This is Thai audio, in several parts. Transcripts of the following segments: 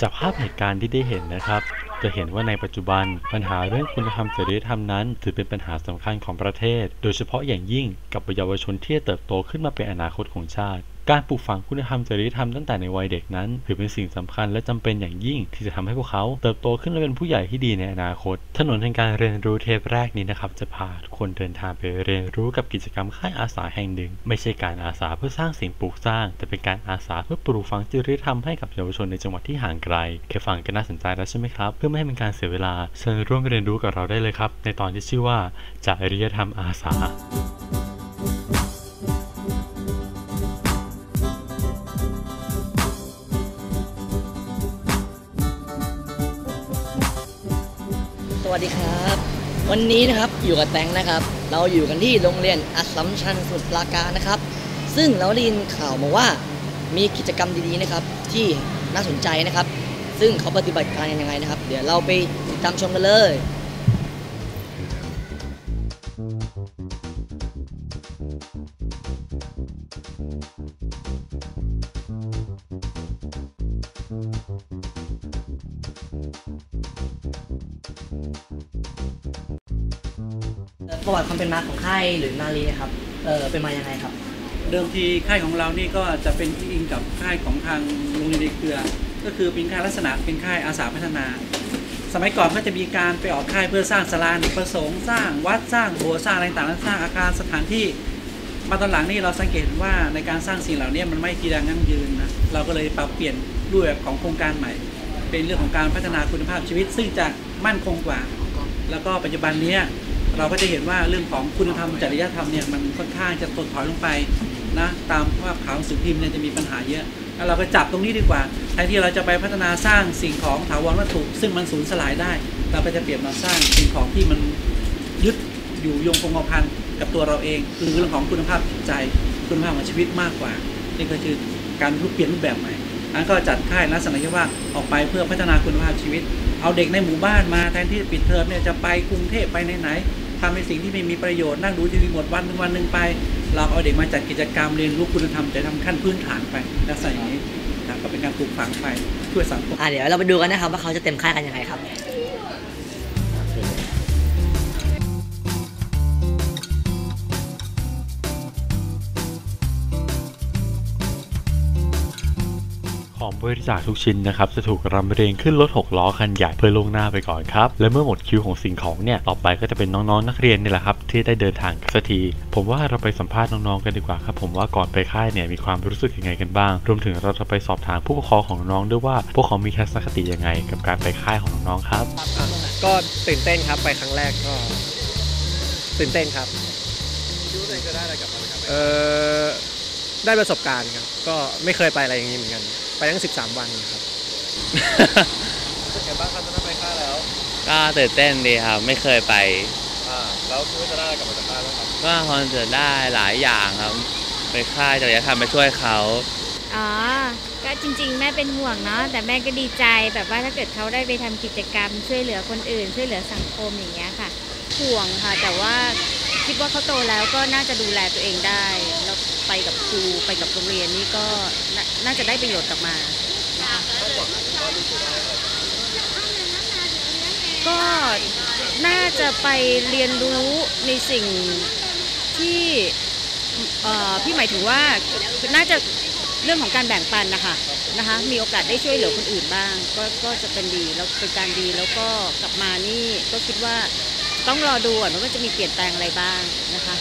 จากภาพเหตุการณ์ที่ได้เห็นนะครับ จะเห็นว่าในปัจจุบันปัญหาเรื่องคุณธรรมจริยธรรมนั้น ถือเป็นปัญหาสำคัญของประเทศ โดยเฉพาะอย่างยิ่งกับเยาวชนที่จะเติบโตขึ้นมาเป็นอนาคตของชาติ การปลูกฝังคุณธรรมจริยธรรมตั้งแต่ในวัยเด็กนั้น ถือเป็นสิ่งสำคัญและจำเป็นอย่างยิ่งที่จะทำให้พวกเขาเติบโตขึ้นและเป็นผู้ใหญ่ที่ดีในอนาคต ถนนแห่งการเรียนรู้เทปแรกนี้นะครับ จะพาคนเดินทางไปเรียนรู้กับกิจกรรมค่ายอาสาแห่งหนึ่ง ไม่ใช่การอาสาเพื่อสร้างสิ่งปลูกสร้าง แต่เป็นการอาสาเพื่อปลูกฝังจริยธรรมให้กับเยาวชนในจังหวัดที่ห่างไกลแค่ฟังก็น่าสนใจแล้วใช่ไหมครับเพื่อไม่ให้เป็นการเสียเวลาเชิญร่วมเรียนรู้กับเราได้เลยครับในตอนที่ชื่อว่าจริยธรรมอาสา วันนี้นะครับอยู่กับแตงนะครับ เราอยู่กันที่โรงเรียนอัสสัมชัญสมุทรปราการนะครับ ซึ่งเราได้ยินข่าวมาว่ามีกิจกรรมดีๆนะครับ ที่น่าสนใจนะครับ ซึ่งเขาปฏิบัติการยังไงนะครับ เดี๋ยวเราไปติดตามชมกันเลย ประวัติความเป็นมาของค่ายหรือนาลีนะครับเออเป็นมายังไงครับ เดิมทีค่ายของเรานี่ก็จะเป็นอิงกับค่ายของทางโรงเรียนในเครือ ก็คือเป็นค่ายลักษณะเป็นค่ายอาสาพัฒนา สมัยก่อนก็จะมีการไปออกค่ายเพื่อสร้างศาลานประสงค์สร้างวัดสร้างโบสถ์สร้างอะไรต่างๆสร้างอาคารสถานที่มาตอนหลังนี่เราสังเกตว่าในการสร้างสิ่งเหล่านี้มันไม่กีรังยั่งยืนนะเราก็เลยปรับเปลี่ยนรูปแบบของโครงการใหม่ เป็นเรื่องของการพัฒนาคุณภาพชีวิต ซึ่งจะมั่นคงกว่า แล้วก็ปัจจุบันนี้ เราก็จะเห็นว่าเรื่องของคุณธรรมจริยธรรมเนี่ยมันค่อนข้างจะถดถอยลงไปนะตามภาพข่าวสือพิมพ์เนี่ยจะมีปัญหาเยอะแล้วเราก็จับตรงนี้ดีกว่าแทนที่เราจะไปพัฒนาสร้างสิ่งของถาวรวัตถุซึ่งมันสูญสลายได้ เราก็จะเปลี่ยนมาสร้างสิ่งของที่มันยึดอยู่ยงคงกระพันกับตัวเราเอง คือเรื่องของคุณภาพจิตใจคุณภาพของชีวิตมากกว่า นี่ก็คือการรูปเปลี่ยนรูปแบบใหม่อันก็จัดค่ายลักษณะที่ว่าออกไปเพื่อพัฒนาคุณภาพชีวิต เอาเด็กในหมู่บ้านมาแทนที่ปิดเทอมเนี่ยจะไปกรุงเทพไปไหนๆ ทำในสิ่งที่ไม่มีประโยชน์นั่งดูทีวีหมดวันหนึ่งวันหนึ่งไป เราเอาเด็กมาจัดกิจกรรมเรียนรู้คุณธรรมจะทำขั้นพื้นฐานไปลักษณะอย่างนี้ก็เป็นการปลูกฝังไปช่วยสังคมอะเดี๋ยวเราไปดูกันนะครับว่าเขาจะเต็มค่ากันยังไงครับ ของบริจาคทุกชิ้นนะครับจะถูกรำเรียงขึ้นรถหกล้อคันใหญ่เพื่อลวงหน้าไปก่อนครับ และเมื่อหมดคิวของสิ่งของเนี่ยต่อไปก็จะเป็นน้องๆนักเรียนนี่แหละครับที่ได้เดินทางกันสักที ผมว่าเราไปสัมภาษณ์น้องๆกันดีกว่าครับผมว่าก่อนไปค่ายเนี่ยมีความรู้สึกยังไงกันบ้าง รวมถึงเราจะไปสอบถามผู้ปกครองของน้องๆด้วยว่า พวกเขามีทัศนคติยังไง กับการไปค่ายของน้องๆครับก็ตื่นเต้นครับไปครั้งแรกก็ตื่นเต้นครับคิดว่าจะได้อะไรกลับมาเออได้ประสบการณ์ครับก็ไม่เคยไปอะไรอย่างนี้เหมือนกัน ไปตั้ง 13 วันครับเป็นไงบ้างครับตอนนั้นไปค่ายแล้วก็ตื่นเต้นดีครับ ไม่เคยไปอ่าแล้วคิดว่าจะได้อะไรกลับมาจากค่ายบ้างครับก็คอนจะได้หลายอย่างครับ ไปค่ายจริยธรรมไปช่วยเขาอ๋อ ก็จริง ๆ แม่เป็นห่วงเนาะแต่แม่ก็ดีใจแบบว่าถ้าเกิดเขาได้ไปทำกิจกรรม ช่วยเหลือคนอื่น ช่วยเหลือสังคมอย่างเงี้ยค่ะห่วงค่ะ แต่ว่าคิดว่าเขาโตแล้วก็น่าจะดูแลตัวเองได้แล้ว ไปกับครูไปกับโรงเรียนนี่ก็น่าจะได้ประโยชน์กลับมาก็น่าจะไปเรียนรู้ในสิ่งที่พี่หมายถึงว่าน่าจะเรื่องของการแบ่งปันนะคะนะคะมีโอกาสได้ช่วยเหลือคนอื่นบ้าง ก็ก็จะเป็นดีแล้วเป็นการดีแล้วก็กลับมานี่ก็คิดว่าต้องรอดูก่อนว่าจะมีเปลี่ยนแปลงอะไรบ้างนะคะ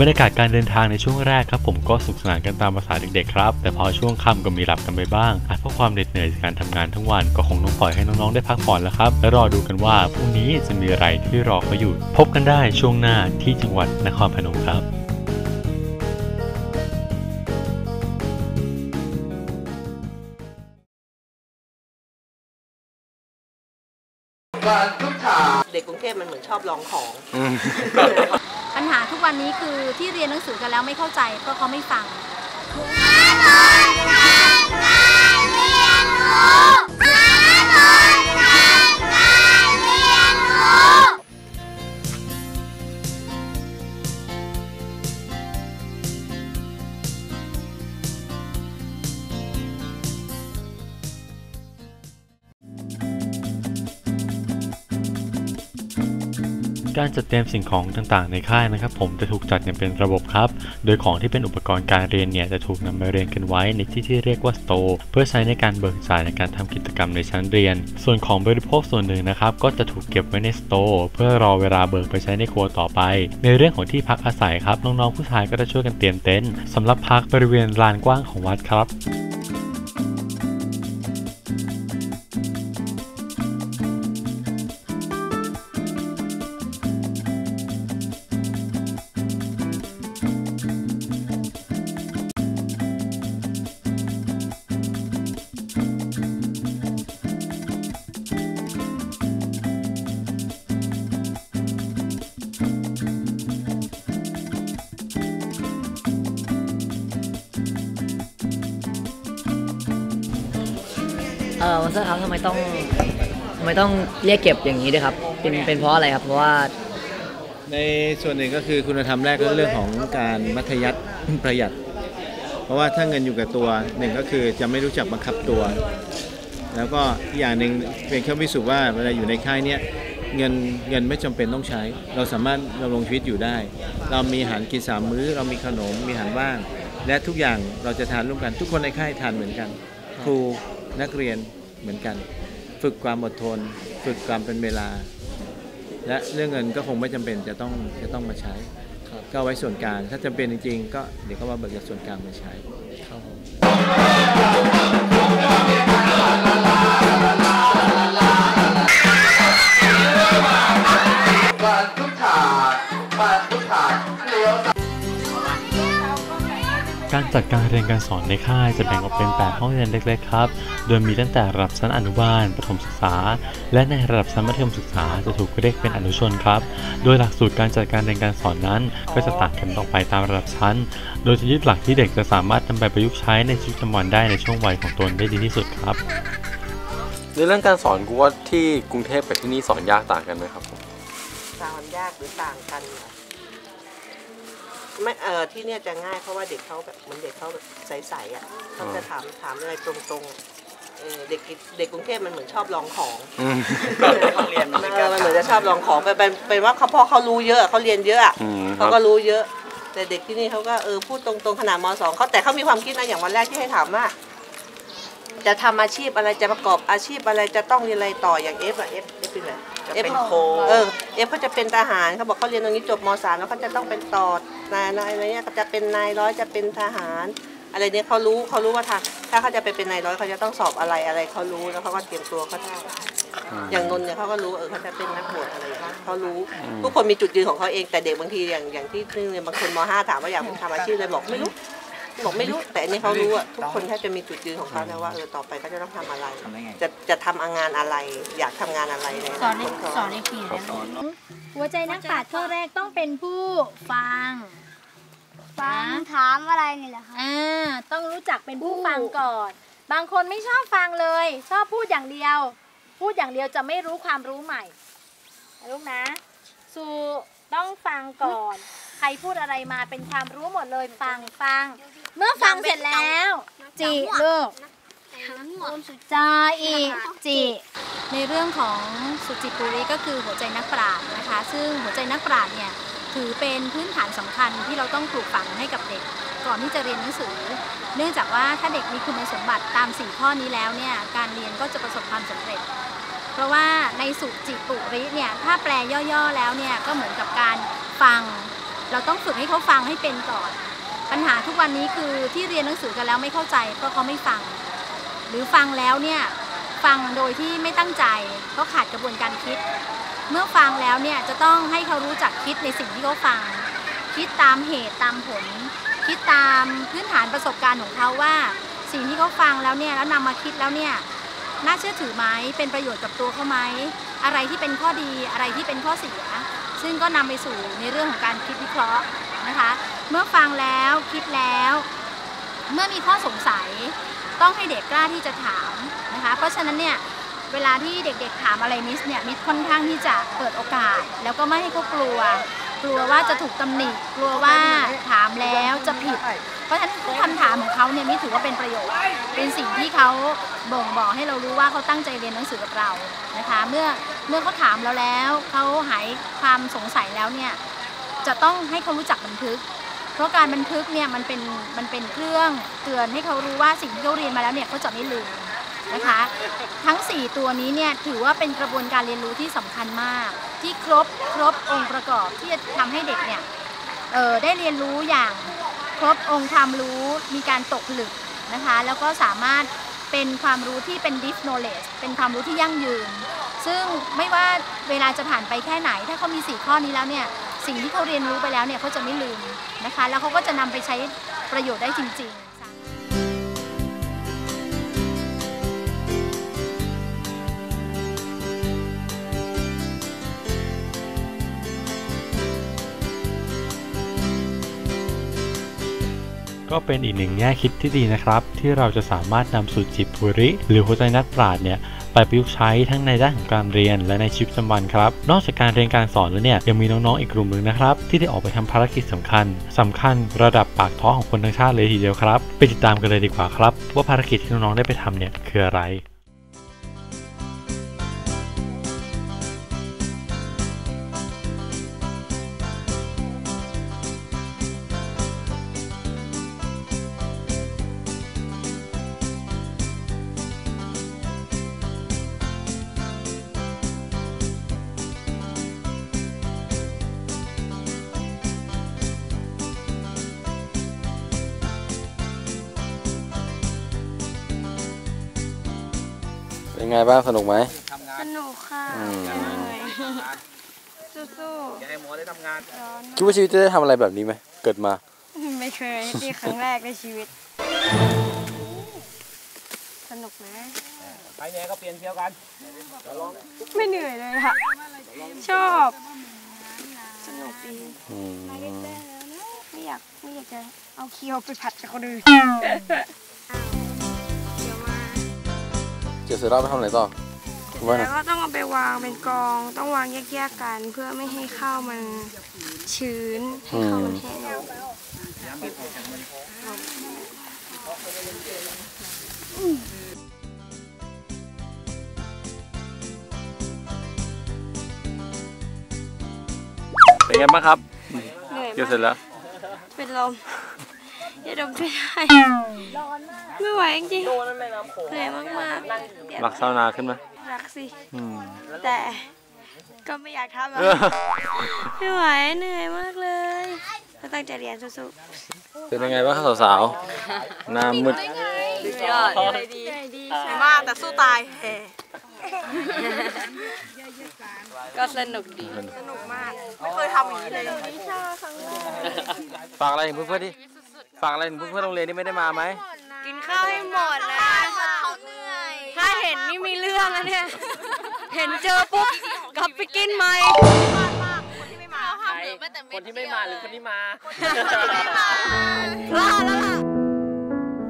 บรรยากาศการเดินทางในช่วงแรกครับผมก็สนุกสนานกันตามภาษาเด็กๆครับ แต่พอช่วงค่ำก็มีหลับกันไปบ้างอาจเพราะความเหน็ดเหนื่อยจากการทำงานทั้งวันก็คงต้องปล่อยให้น้องๆได้พักผ่อนแล้วครับและรอดูกันว่าพรุ่งนี้จะมีอะไรที่รอเขาอยู่ พบกันได้ช่วงหน้าที่จังหวัดนครพนมครับเด็กกรุงเทพมันเหมือนชอบลองของ คือที่เรียนหนังสือกันแล้วไม่เข้าใจเพราะเขาไม่ฟัง การจัดเตรียมสิ่งของต่างๆ ในค่ายนะครับ ผมจะถูกจัดอย่างเป็นระบบครับ โดยของที่เป็นอุปกรณ์การเรียนเนี่ยจะถูกนำมาเรียงกันไว้ในที่ที่เรียกว่าสโตร์เพื่อใช้ในการเบิกจ่ายในการทำกิจกรรมในชั้นเรียน ส่วนของบริโภคส่วนหนึ่งนะครับก็จะถูกเก็บไว้ในสโตร์เพื่อรอเวลาเบิกไปใช้ในครัวต่อไป ในเรื่องของที่พักอาศัยครับน้องๆผู้ชายก็จะช่วยกันเตรียมเต็นท์สำหรับพักบริเวณลานกว้างของวัดครับ เออวันเซอร์ครับทำไมต้องทำไมต้องเรียกเก็บอย่างนี้ด้วยครับ เป็นเป็นเพราะอะไรครับ เพราะว่า ในส่วนหนึ่งก็คือคุณธรรมแรกก็เรื่องของการมัธยัติ ประหยัด เพราะว่าถ้าเงินอยู่กับตัวหนึ่งก็คือจะไม่รู้จักบังคับตัว แล้วก็อีกอย่างหนึ่งเป็นเครื่องพิสูจน์ว่าเวลาอยู่ในค่ายเนี้ยเงินเงินไม่จำเป็นต้องใช้ เราสามารถดำรงชีวิตอยู่ได้ เรามีอาหารกินสามมื้อ เรามีขนมมีอาหารว่าง และทุกอย่างเราจะทานร่วมกันทุกคนในค่ายทานเหมือนกัน ครู นักเรียนเหมือนกัน ฝึกความอดทน ฝึกความเป็นเวลา และเรื่องเงินก็คงไม่จำเป็นจะต้องจะต้องมาใช้ก็เอาไว้ส่วนกลางถ้าจำเป็นจริงๆ ก็เดี๋ยวก็มาเบิกจากส่วนกลางมาใช้การ จัดการเรียนการสอนในค่ายจะแบ่งออกเป็น 8 ห้องเรียนเล็กๆครับ โดยมีตั้งแต่ระดับชั้นอนุบาล ประถมศึกษา และในระดับชั้นมัธยมศึกษาจะถูกเรียกเป็นอนุชนครับ โดยหลักสูตรการจัดการเรียนการสอนนั้น ก็จะต่างกันออกไปตามระดับชั้น โดยจะยึดหลักที่เด็กจะสามารถนำไปประยุกต์ใช้ในชีวิตประจำวันได้ในช่วงวัยของตนได้ดีที่สุดครับ ในเรื่องการสอนกูว่าที่กรุงเทพกับที่นี่สอนยากต่างกันไหมครับผมต่างกันยากหรือต่างกันเหรอ ไม่เออที่เนี่ยจะง่ายเพราะว่าเด็กเขาแบบเหมันเด็กเขาแบบใสๆอะเขาจะถามถามอะไรตรงๆเออเด็กเด็กกรุงเทพมันเหมือนชอบลองของอืมเออมันเหมือนจะชอบลองของเป็นเป็นเป็นว่าเขาพอเขารู้เยอะเขาเรียนเยอะอะอืมคเขารับก็รู้เยอะ แต่เด็กที่นี่เขาก็เออพูดตรงๆขนาดมสองเขาแต่เขามีความคิดนะอย่างวันแรกที่ให้ถามว่าจะทำอาชีพอะไรจะประกอบอาชีพอะไรจะต้องเรียนอะไรต่ออย่างเอฟอะเอฟเอฟเป็นอะไร จะเป็นโคเออเอฟเขาจะเป็นทหารเขาบอกเขาเรียนตรงนี้จบมสามแล้วเขาจะต้องเป็นต่อนายนายอะไรเนี่ยเขาจะเป็นนายร้อยจะเป็นทหาร อะไรเนี่ยเขารู้เขารู้ว่าทางถ้าเขาจะไปเป็นนายร้อยเขาจะต้องสอบอะไรอะไรเขารู้แล้วเขาก็เตรียมตัวเขาได้อย่างนนท์เนี่ยเขาก็รู้เออเขาจะเป็นนักบวชอะไรบ้างเขารู้ทุกคนมีจุดยืนของเขาเองแต่เด็กบางทีอย่างอย่างที่นึงเนี่ยบางคนมห้าถามว่าอยากทำอาชีพเลยบอกไม่รู้ บอกไม่รู้แต่อันนี้เขารู้อะทุกคนแทบจะมีจุดยืนของเขานะว่าเออต่อไปเขาจะต้องทำอะไรจะจะทำงานอะไร อยากทำงานอะไรในสอนในคตสอนในกี่นะหัวใจนักปราชญ์ข้อแรกต้องเป็นผู้ฟัง ฟังถามอะไรนี่แหละครับอ่าต้องรู้จักเป็นผู้ฟังก่อน บางคนไม่ชอบฟังเลย ชอบพูดอย่างเดียว พูดอย่างเดียวจะไม่รู้ความรู้ใหม่นะลูกนะ สูต้องฟังก่อน ใครพูดอะไรมาเป็นความรู้หมดเลยฟังฟัง เมื่อฟังเสร็จแล้ว จิลูกจาอีจิ ในเรื่องของสุจิปุริก็คือหัวใจนักปราชญ์นะคะ ซึ่งหัวใจนักปราชญ์เนี่ยถือเป็นพื้นฐานสำคัญที่เราต้องปลูกฝังให้กับเด็ก ก่อนที่จะเรียนหนังสือ เนื่องจากว่าถ้าเด็กมีคุณสมบัติตามสี่ข้อนี้แล้วเนี่ยการเรียนก็จะประสบความสำเร็จ เพราะว่าในสุจิปุริเนี่ยถ้าแปลย่อๆแล้วเนี่ยก็เหมือนกับการฟัง เราต้องฝึกให้เขาฟังให้เป็นก่อน ปัญหาทุกวันนี้คือที่เรียนหนังสือกันแล้วไม่เข้าใจเพราะเขาไม่ฟัง หรือฟังแล้วเนี่ยฟังโดยที่ไม่ตั้งใจเขาขาดกระบวนการคิด เมื่อฟังแล้วเนี่ยจะต้องให้เขารู้จักคิดในสิ่งที่เขาฟัง คิดตามเหตุตามผล คิดตามพื้นฐานประสบการณ์ของเขาว่า สิ่งที่เขาฟังแล้วเนี่ยแล้วนำมาคิดแล้วเนี่ยน่าเชื่อถือไหมเป็นประโยชน์กับตัวเขาไหมอะไรที่เป็นข้อดีอะไรที่เป็นข้อเสีย ซึ่งก็นำไปสู่ในเรื่องของการคิดวิเคราะห์นะคะ เมื่อฟังแล้วคิดแล้ว เมื่อมีข้อสงสัยต้องให้เด็กกล้าที่จะถามนะคะ เพราะฉะนั้นเนี่ยเวลาที่เด็กๆถามอะไรมิสเนี่ยมิสค่อนข้างที่จะเปิดโอกาส แล้วก็ไม่ให้เขากลัว กลัวว่าจะถูกตำหนิกลัวว่าถามแล้วจะผิด เพราะฉะนั้นทุกคำถามของเขาเนี่ยมิถือว่าเป็นประโยชน์เป็นสิ่งที่เขาบ่งบอกให้เรารู้ว่าเขาตั้งใจเรียนหนังสือกับเรานะคะ เมื่อเมื่อเขาถามเราแล้วเขาหายความสงสัยแล้วเนี่ยจะต้องให้เขารู้จักบันทึก เพราะการบันทึกเนี่ยมันเป็นมันเป็นเครื่องเตือนให้เขารู้ว่าสิ่งที่เขาเรียนมาแล้วเนี่ยเขาจะไม่ลืม นะคะ ทั้ง 4 ตัวนี้เนี่ยถือว่าเป็นกระบวนการเรียนรู้ที่สำคัญมาก ที่ครบครบองค์ประกอบที่จะทำให้เด็กเนี่ยเออได้เรียนรู้อย่างครบองค์ความรู้มีการตกผลึกนะคะ แล้วก็สามารถเป็นความรู้ที่เป็น deep knowledge เป็นความรู้ที่ยั่งยืน ซึ่งไม่ว่าเวลาจะผ่านไปแค่ไหน ถ้าเขามี 4 ข้อนี้แล้วเนี่ยสิ่งที่เขาเรียนรู้ไปแล้วเนี่ยเขาจะไม่ลืมนะคะ แล้วเขาก็จะนำไปใช้ประโยชน์ได้จริง ๆ ก็เป็นอีกหนึ่งแง่คิดที่ดีนะครับ ที่เราจะสามารถนำสูตรจิตภูริ หรือหัวใจนักปราชญ์เนี่ยไปประยุกต์ใช้ทั้งในด้านของการเรียนและในชีวิตประจำวันครับ นอกจากการเรียนการสอนแล้วเนี่ยยังมีน้องๆอีกกลุ่มหนึ่งนะครับ ที่ได้ออกไปทำภารกิจสำคัญสำคัญระดับปากท้องของคนทั้งชาติเลยทีเดียวครับ ไปติดตามกันเลยดีกว่าครับ ว่าภารกิจที่น้องๆได้ไปทำเนี่ยคืออะไร ไงบ้าง สนุกไหมสนุกค่ะอืมสู้ๆให้หมอได้ทำงานคิดว่าชีวิตจะได้ทำอะไรแบบนี้ไหมเกิดมา ไม่เคยนี่ครั้งแรกในชีวิต สนุกนะไปแย่ก็เปลี่ยนเที่ยวกัน ไม่เหนื่อยเลยค่ะ ชอบ สนุกดีอืมไม่อยากไม่อยากจะเอาเคียวไปผัดกับคนอื่น เจอเสร็จแล้วไปทำอะไรต่อ ว่าแล้นะวก็ต้องเอาไปวางเป็นกอง ต้องวางแยกๆกัน เพื่อไม่ให้ข้าวมันชื้น ให้ข้าวมันแห้งเป็นไงบ้างครับ เหนื่อยเกี่ยวมาเสร็จแล้วกเป็นลม อย่าดมไม่ได้ไม่ไหวจริงๆเหนื่อยมากๆเดี๋ยวรักชาวนาขึ้นไหมรักสิอืมแต่ก็ไม่อยากทำอะเออไม่ไหวเหนื่อยมากเลยก็ตั้งใจเรียนสู้เป็นยังไงบ้างครับสาวๆหน้ามืดๆยอดอะไรดีดีสวยมากแต่สู้ตายแห่ก็สนุกดี สนุกมาก ไม่เคยทำอย่างนี้เลยวิชาครั้งแรกฝากอะไรถึงเพื่อนๆดิ ฝากอะไรถึงเพื่อนๆโรงเรียนที่ไม่ได้มาไหม กินข้าวให้หมดนะถ้าเห็นนี่มีเรื่องนะเนี่ย เห็นเจอปุ๊บกลับไปกินไหมคนที่ไม่มาหรือคนที่มาลาแล้วล่ะ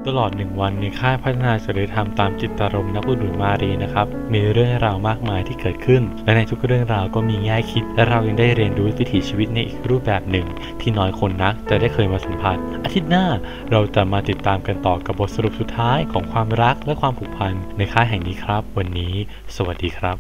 ตลอดหนึ่งวันในค่ายพัฒนาจริยธรรมตามจิตารมณ์นักบุญหนุนมารีนะครับ มีเรื่องราวมากมายที่เกิดขึ้น และในทุกเรื่องราวก็มีแง่คิด และเรายังได้เรียนรู้วิถีชีวิตในอีกรูปแบบหนึ่ง ที่น้อยคนนักจะได้เคยมาสัมผัส อาทิตย์หน้าเราจะมาติดตามกันต่อกับบทสรุปสุดท้ายของความรักและความผูกพันในค่ายแห่งนี้ครับ วันนี้ สวัสดีครับ